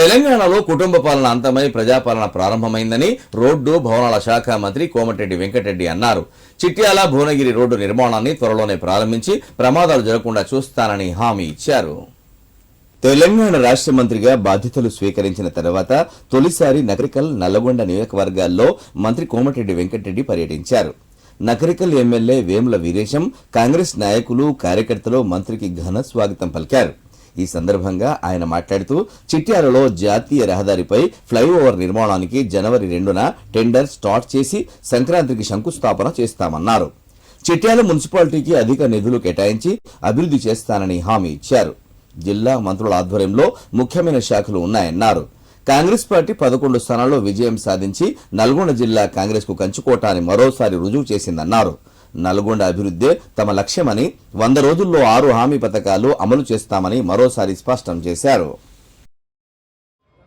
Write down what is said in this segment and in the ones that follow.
తెలంగాణలో కుటుంబ పాలన అంతమై ప్రజాపాలన ప్రారంభమైందని రోడ్డు భవనాల శాఖ మంత్రి కోమటిరెడ్డి వెంకటరెడ్డి అన్నారు. చిట్యాల భువనగిరి రోడ్డు నిర్మాణాన్ని త్వరలోనే ప్రారంభించి ప్రమాదాలు జరగకుండా చూస్తానని హామీ ఇచ్చారు. తెలంగాణ రాష్ట్ర మంత్రిగా బాధ్యతలు స్వీకరించిన తర్వాత తొలిసారి నగరికల్ నల్లగొండ నియోజకవర్గాల్లో మంత్రి కోమటిరెడ్డి వెంకటరెడ్డి పర్యటించారు. నగరికల్ ఎమ్మెల్యే వేముల వీరేశం కాంగ్రెస్ నాయకులు కార్యకర్తలు మంత్రికి ఘన స్వాగతం పలికారు. ఈ సందర్భంగా ఆయన మాట్లాడుతూ చిట్యాలలో జాతీయ రహదారిపై ఫ్లైఓవర్ నిర్మాణానికి జనవరి రెండున టెండర్ స్టార్ట్ చేసి సంక్రాంతికి శంకుస్థాపన చేస్తామన్నారు. చిట్యాల మున్సిపాలిటీకి అధిక నిధులు కేటాయించి అభివృద్ధి చేస్తానని హామీ ఇచ్చారు. జిల్లా మంత్రుల ఆధ్వర్యంలో ముఖ్యమైన శాఖలు ఉన్నాయన్నారు. కాంగ్రెస్ పార్టీ పదకొండు స్థానాల్లో విజయం సాధించి నల్గొండ జిల్లా కాంగ్రెస్కు కంచుకోటాన్ని మరోసారి రుజువు చేసిందన్నారు. నల్గొండ అభివృద్ధే తమ లక్ష్యమని వంద రోజుల్లో ఆరు హామీ పథకాలు అమలు చేస్తామని మరోసారి స్పష్టం చేశారు.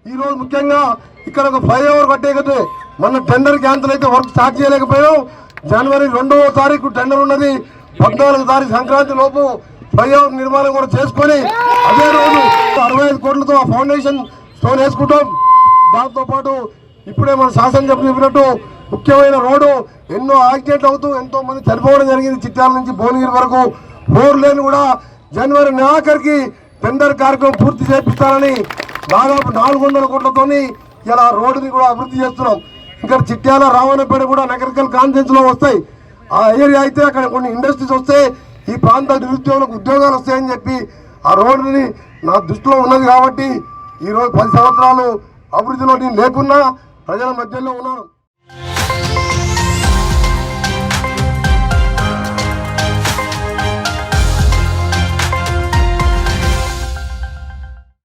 ఈరోజు ముఖ్యంగా ఇక్కడ ఒక ఫ్లైఓవర్ కట్టేకతే మన టెండర్ క్యాన్సిల్ అయితే వర్క్ స్టార్ట్ చేయలేకపోయాం. జనవరి రెండవ తారీఖు టెండర్ ఉన్నది. పద్నాలుగు తారీఖు సంక్రాంతి లోపు ఫ్లైఓవర్ నిర్మాణం కూడా చేసుకొని అదే రోజు అరవై ఐదు కోట్లతో ఆ ఫౌండేషన్ స్టోన్ వేసుకుంటాం. దాంతో పాటు ఇప్పుడే మన శాసనం చెప్పినట్టు ముఖ్యమైన రోడ్డు. ఎన్నో యాక్సిడెంట్లు అవుతూ ఎంతో మంది చనిపోవడం జరిగింది. చిట్యాల నుంచి భువనగిరి వరకు ఫోర్ లేన్ కూడా జనవరి నెలాఖరికి టెండర్ కార్యక్రమం పూర్తి చేపిస్తారని దాదాపు నాలుగు వందల కోట్లతోని ఇలా రోడ్డుని కూడా అభివృద్ధి చేస్తున్నాం. ఇక్కడ చిట్యాల రావణపేట కూడా నగరికల్ కాన్ఫరెన్స్లో వస్తాయి. ఆ ఏరియా అయితే అక్కడ కొన్ని ఇండస్ట్రీస్ వస్తే ఈ ప్రాంత నిరుద్యోగులకు ఉద్యోగాలు వస్తాయని చెప్పి ఆ రోడ్డుని నా దృష్టిలో ఉన్నది కాబట్టి ఈ రోజు పది సంవత్సరాలు అభివృద్ధిలో నేను లేకున్నా ప్రజల మధ్యలో ఉన్నాను.